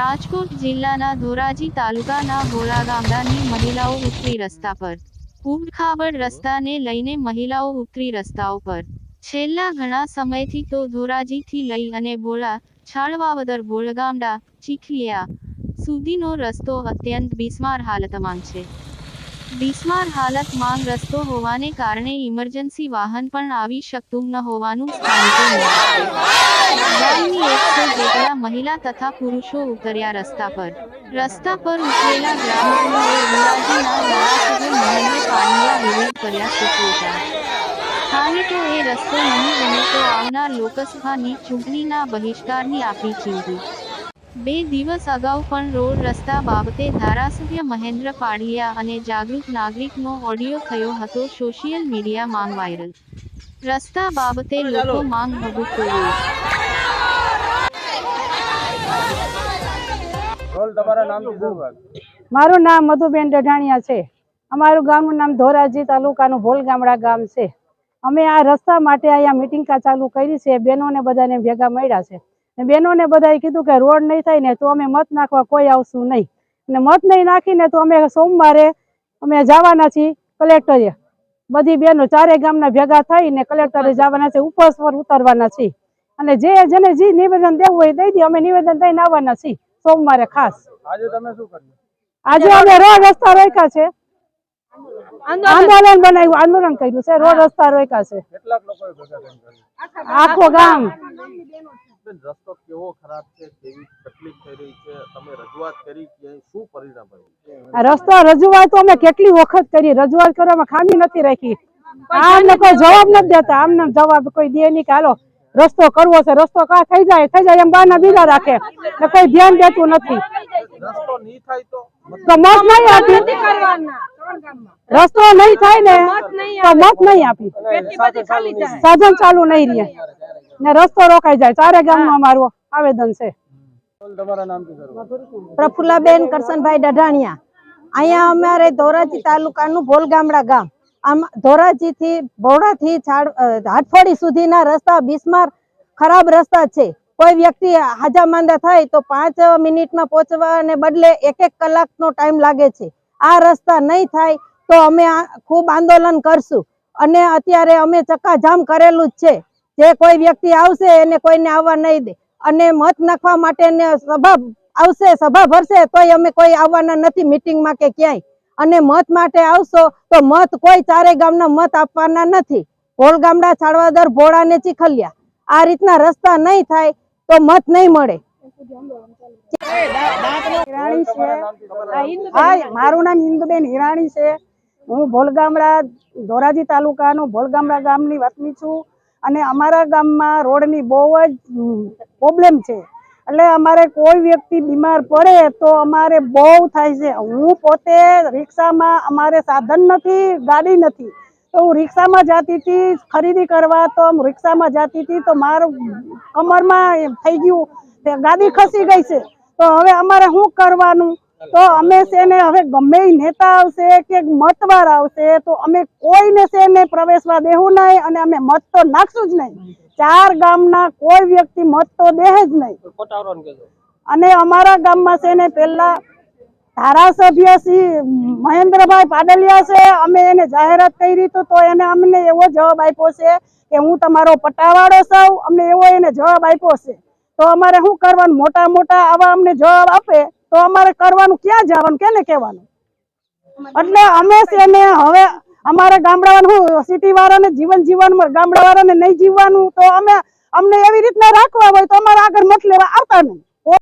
રાજકોટ જિલ્લાના ધોરાજી તાલુકાના ભોળા ગામડાની મહિલાઓ ઉતરી રસ્તા પર. ઉબડખાબડ રસ્તાને લઈને મહિલાઓ ઉતરી રસ્તાઓ પર. છેલ્લા ઘણા સમયથી તો ધોરાજીથી લઈ અને ભોળા છાળવાવદર ભોળગામડા ચીખલિયા સુધીનો રસ્તો અત્યંત બિસ્માર હાલતમાં છે. બિસ્માર હાલતમાં રસ્તો હોવાને કારણે ઇમરજન્સી વાહન પણ આવી શકતું ન હોવાનું સ્થાનિકો ગામની એકસો જેટલા મહિલા તથા પુરુષો ઉતર્યા રસ્તા પર. રસ્તા પર ઉતરેલા ગ્રામજનોએ ધોરાજીના ધારાસભ્ય મહેન્દ્ર પાણીયા વિરોધ કર્યા સૂચવ્યા રસ્તો નહીં બને તો આવનાર લોકસભાની ચૂંટણીના બહિષ્કારની આપી ચીંધી. બે દિવસ અગાઉ પણ રોડ રસ્તા બાબતે ધારાસભ્ય મહેન્દ્ર પાડિયા અને જાગૃત નાગરિકનો ઓડિયો થયો હતો સોશિયલ મીડિયામાં વાયરલ. રસ્તા બાબતે લોકો માંગ ભભૂકતું તમારા નામ મારું નામ મધુબેન ડઢાણિયા છે. અમારું ગામનું નામ ધોરાજી તાલુકાનું ભોલ ગામડા ગામ છે. અમે આ રસ્તા માટે અહીંયા મિટિંગ ચાલુ કરી છે. બહેનોને બધાને ભેગા મળ્યા છે. ને બહેનોને બધાએ કીધું કે રોડ નહીં થાય ને તો અમે મત નાખવા કોઈ આવશું નહીં. ને મત નહીં નાખીને તો અમે સોમવારે અમે જવાના છીએ કલેક્ટરે. બધી બહેનો ચારે ગામના ભેગા થઈને કલેક્ટરે જવાના છે. ઉપવાસ પર ઉતરવાના છીએ. અને જે જેને જે નિવેદન દેવું હોય દઈ દે. અમે નિવેદન દઈને આવવાના છીએ. સોમવારે ખાસ. આજે તમે શું કર્યું? આજે અમે રોડ રસ્તા રોક્યા છે. આંદોલન. બનાવ્યું આંદોલન કર્યું છે. રોડ રસ્તા રોક્યા છે. આખો ગામ. રસ્તો કેવો ખરાબ છે? કેવી તકલીફ થઈ રહી છે? તમે રજૂઆત કરી કે શું પરિણામ આવ્યું? રસ્તો રજૂઆત અમે કેટલી વખત કરી? રજૂઆત કરવામાં ખામી નથી રાખી. આમને કોઈ જવાબ નથી દેતા. આમને જવાબ કોઈ દે નહીં કે હાલો રસ્તો કરવો છે રસ્તો કા થઈ જાય થઈ જાય એમ બાના બીજા રાખે. ને કોઈ ધ્યાન દેતું નથી. રસ્તો નહીં થાય તો તો મત નહીં આપી. રસ્તો નહીં થાય ને તો મત નહીં આપી. સાધન ચાલુ નહીં રહે. ને રસ્તો રોકાઈ જાય. ચારે ગામનું અમારું આવેદન છે. પ્રફુલ્લાબેન કરશનભાઈ ડઢાણિયા. અહીંયા અમારે ધોરાજી તાલુકાનું ભોલગામડા ગામ. આમ ધોરાજીથી બોડાથી હાટફોડી સુધીના રસ્તા, બિસ્માર, ખરાબ રસ્તા છે. કોઈ વ્યક્તિ હાજા માંદા થાય તો પાંચ મિનિટમાં પહોંચવાને બદલે એક એક કલાકનો ટાઈમ લાગે છે. આ રસ્તા નહીં થાય તો અમે ખૂબ આંદોલન કરશું. અને અત્યારે અમે ચક્કાજામ કરેલું જ છે. જે કોઈ વ્યક્તિ આવશે એને કોઈને આવવા નહીં દે. અને મત નાખવા માટે સભા આવશે, સભા ભરશે તોય અમે કોઈ આવવાના નથી મિટિંગમાં કે ક્યાંય. અને મત માટે આવશો તો મત કોઈ ચારે ગામના મત આપવાના નથી. ભોળ ગામડા છાડવાદર ભોળા ને ચીખલિયા. આ રીતના રસ્તા નહીં થાય તો મત નહીં મળે. હિરાણી છે. હા મારું નામ ઇન્દુબેન હિરાણી છે. હું ભોલગામડા ધોરાજી તાલુકાનું ભોલગામડા ગામની વતની છું. અને અમારા ગામમાં રોડની બહુ જ પ્રોબ્લેમ છે. એટલે અમારે કોઈ વ્યક્તિ બીમાર પડે તો અમારે બહુ થાય છે. હું પોતે રિક્ષામાં અમારે સાધન નથી, ગાડી નથી. તો હું રિક્ષામાં જતી હતી, ખરીદી કરવા તો રિક્ષામાં જતી હતી તો મારું કમરમાં થઈ ગયું ગાડી ખસી ગઈ છે. તો હવે અમારે શું કરવાનું? તો અમે છે ને હવે ગમે નેતા આવશે કે મતવાર આવશે તો અમે કોઈને છે ને પ્રવેશવા દેવું નહીં અને અમે મત તો નાખશું જ નહીં. ચાર ગામના કોઈ વ્યક્તિ મત તો દે જ નહીં. અને અમારા ગામમાં છે ને પેલા ધારાસભ્ય શ્રી મહેન્દ્રભાઈ પાડલિયા છે અમે એને જાહેરાત કરી તો તો એને અમને એવો જવાબ આપ્યો છે કે હું તમારો પટાવાળો છું અમને એવો એને જવાબ આપ્યો છે. તો અમારે શું કરવાનું? મોટા મોટા આવા અમને જવાબ આપે? તો અમારે કરવાનું ક્યાં જવાનું? કેને કહેવાનું? એટલે અમે એને હવે અમારા ગામડાવાળા શું સિટી વાળાને જીવન જીવનમાં ગામડા વાળાને નહીં જીવવાનું, તો અમે અમને એવી રીતના રાખવા હોય તો અમારે આગળ મત લેવા આવતા નહીં.